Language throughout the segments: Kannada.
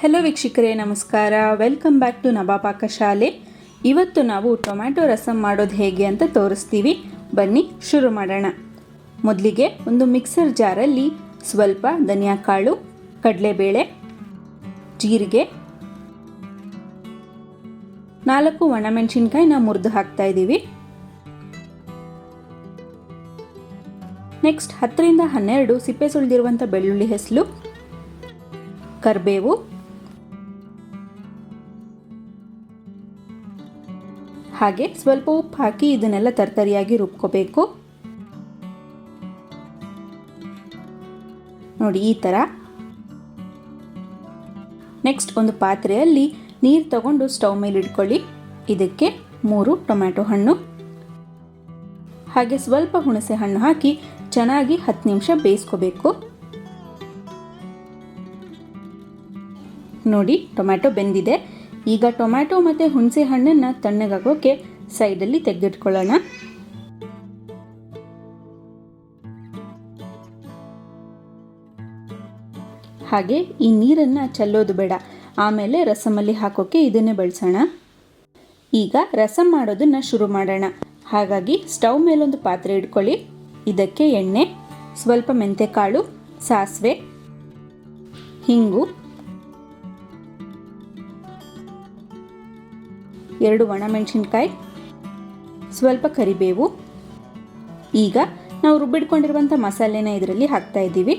ಹೆಲೋ ವೀಕ್ಷಕರೇ, ನಮಸ್ಕಾರ. ವೆಲ್ಕಮ್ ಬ್ಯಾಕ್ ಟು ನಬಾಪಾಕ ಶಾಲೆ. ಇವತ್ತು ನಾವು ಟೊಮ್ಯಾಟೊ ರಸಂ ಮಾಡೋದು ಹೇಗೆ ಅಂತ ತೋರಿಸ್ತೀವಿ. ಬನ್ನಿ, ಶುರು ಮಾಡೋಣ. ಮೊದಲಿಗೆ ಒಂದು ಮಿಕ್ಸರ್ ಜಾರಲ್ಲಿ ಸ್ವಲ್ಪ ಧನಿಯಾ ಕಾಳು, ಕಡಲೆಬೇಳೆ, ಜೀರಿಗೆ, ನಾಲ್ಕು ಒಣಮೆಣಸಿನ್ಕಾಯಿನ ಮುರಿದು ಹಾಕ್ತಾ ಇದ್ದೀವಿ. ನೆಕ್ಸ್ಟ್ ಹತ್ತರಿಂದ ಹನ್ನೆರಡು ಸಿಪ್ಪೆ ಸುಳಿದಿರುವಂಥ ಬೆಳ್ಳುಳ್ಳಿ ಹೆಸಲು, ಕರಿಬೇವು ಹಾಗೆ ಸ್ವಲ್ಪ ಉಪ್ಪು ಹಾಕಿ ಇದನ್ನೆಲ್ಲ ತರ್ತರಿಯಾಗಿ ರುಬ್ಕೋಬೇಕು. ನೋಡಿ ಈ ಥರ ನೆಕ್ಸ್ಟ್ ಒಂದು ಪಾತ್ರೆಯಲ್ಲಿ ನೀರು ತಗೊಂಡು ಸ್ಟವ್ ಮೇಲೆ ಇಟ್ಕೊಳ್ಳಿ. ಇದಕ್ಕೆ ಮೂರು ಟೊಮ್ಯಾಟೊ ಹಣ್ಣು. ಹಾಗೆ ಸ್ವಲ್ಪ ಹುಣಸೆ ಹಣ್ಣು ಹಾಕಿ ಚೆನ್ನಾಗಿ ಹತ್ತು ನಿಮಿಷ ಬೇಯಿಸ್ಕೋಬೇಕು. ನೋಡಿ ಟೊಮ್ಯಾಟೊ ಬೆಂದಿದೆ. ಈಗ ಟೊಮ್ಯಾಟೊ ಮತ್ತು ಹುಣಸೆ ಹಣ್ಣನ್ನು ತಣ್ಣಗಾಗೋಕೆ ಸೈಡಲ್ಲಿ ತೆಗೆದಿಟ್ಕೊಳ್ಳೋಣ ಹಾಗೆ ಈ ನೀರನ್ನು ಚೆಲ್ಲೋದು ಬೇಡ. ಆಮೇಲೆ ರಸಮಲ್ಲಿ ಹಾಕೋಕೆ ಇದನ್ನೇ ಬಳಸೋಣ. ಈಗ ರಸಂ ಮಾಡೋದನ್ನು ಶುರು ಮಾಡೋಣ. ಹಾಗಾಗಿ ಸ್ಟವ್ ಮೇಲೊಂದು ಪಾತ್ರೆ ಇಟ್ಕೊಳ್ಳಿ. ಇದಕ್ಕೆ ಎಣ್ಣೆ, ಸ್ವಲ್ಪ ಮೆಂತೆಕಾಳು, ಸಾಸಿವೆ, ಹಿಂಗು ಎರಡು ಒಣಮೆಣಸಿನ್ಕಾಯಿ, ಸ್ವಲ್ಪ ಕರಿಬೇವು. ಈಗ ನಾವು ರುಬ್ಬಿಡ್ಕೊಂಡಿರುವಂಥ ಮಸಾಲೆನ ಇದರಲ್ಲಿ ಹಾಕ್ತಾ ಇದ್ದೀವಿ.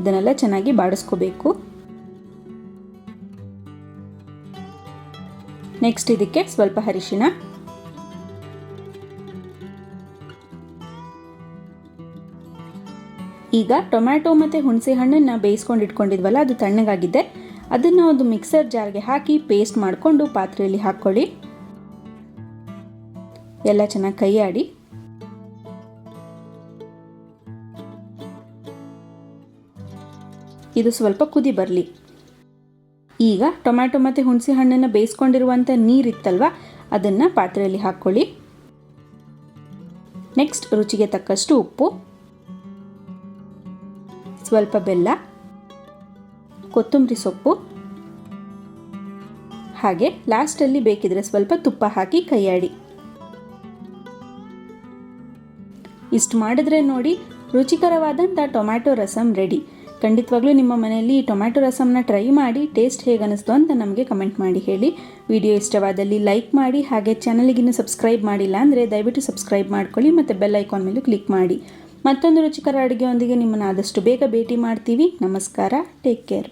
ಇದನ್ನೆಲ್ಲ ಚೆನ್ನಾಗಿ ಬಾಡಿಸ್ಕೋಬೇಕು. ನೆಕ್ಸ್ಟ್ ಇದಕ್ಕೆ ಸ್ವಲ್ಪ ಅರಿಶಿಣ. ಈಗ ಟೊಮ್ಯಾಟೊ ಮತ್ತು ಹುಣಸೆ ಹಣ್ಣನ್ನು ಬೇಯಿಸ್ಕೊಂಡು ಇಟ್ಕೊಂಡಿದ್ವಲ್ಲ, ಅದು ತಣ್ಣಗಾಗಿದೆ. ಅದನ್ನು ಒಂದು ಮಿಕ್ಸರ್ ಜಾರ್ಗೆ ಹಾಕಿ ಪೇಸ್ಟ್ ಮಾಡಿಕೊಂಡು ಪಾತ್ರೆಯಲ್ಲಿ ಹಾಕ್ಕೊಳ್ಳಿ. ಎಲ್ಲ ಚೆನ್ನಾಗಿ ಕೈಯಾಡಿ. ಇದು ಸ್ವಲ್ಪ ಕುದಿ ಬರಲಿ. ಈಗ ಟೊಮ್ಯಾಟೊ ಮತ್ತು ಹುಣಸೆ ಹಣ್ಣನ್ನು ಬೇಯಿಸ್ಕೊಂಡಿರುವಂಥ ನೀರಿತ್ತಲ್ವ, ಅದನ್ನು ಪಾತ್ರೆಯಲ್ಲಿ ಹಾಕ್ಕೊಳ್ಳಿ. ನೆಕ್ಸ್ಟ್ ರುಚಿಗೆ ತಕ್ಕಷ್ಟು ಉಪ್ಪು. ಸ್ವಲ್ಪ ಬೆಲ್ಲ. ಕೊತ್ತಂಬರಿ ಸೊಪ್ಪು. ಹಾಗೆ ಲಾಸ್ಟಲ್ಲಿ ಬೇಕಿದ್ರೆ ಸ್ವಲ್ಪ ತುಪ್ಪ ಹಾಕಿ ಕೈಯಾಡಿ. ಇಷ್ಟು ಮಾಡಿದ್ರೆ ನೋಡಿ ರುಚಿಕರವಾದಂಥ ಟೊಮ್ಯಾಟೊ ರಸಮ್ ರೆಡಿ ಖಂಡಿತವಾಗ್ಲೂ ನಿಮ್ಮ ಮನೆಯಲ್ಲಿ ಈ ಟೊಮ್ಯಾಟೊ ರಸಮ್ನ ಟ್ರೈ ಮಾಡಿ ಟೇಸ್ಟ್ ಹೇಗೆ ಅನ್ನಿಸ್ತು ಅಂತ ನಮಗೆ ಕಮೆಂಟ್ ಮಾಡಿ ಹೇಳಿ. ವಿಡಿಯೋ ಇಷ್ಟವಾದಲ್ಲಿ ಲೈಕ್ ಮಾಡಿ ಹಾಗೆ ಚಾನಲಿಗಿನ್ನೂ ಸಬ್ಸ್ಕ್ರೈಬ್ ಮಾಡಿಲ್ಲ ಅಂದರೆ ದಯವಿಟ್ಟು ಸಬ್ಸ್ಕ್ರೈಬ್ ಮಾಡ್ಕೊಳ್ಳಿ ಮತ್ತು ಬೆಲ್ ಐಕಾನ್ ಮೇಲೂ ಕ್ಲಿಕ್ ಮಾಡಿ. ಮತ್ತೊಂದು ರುಚಿಕರ ಅಡುಗೆಯೊಂದಿಗೆ ನಿಮ್ಮನ್ನು ಆದಷ್ಟು ಬೇಗ ಭೇಟಿ ಮಾಡ್ತೀವಿ. ನಮಸ್ಕಾರ ಟೇಕ್ ಕೇರ್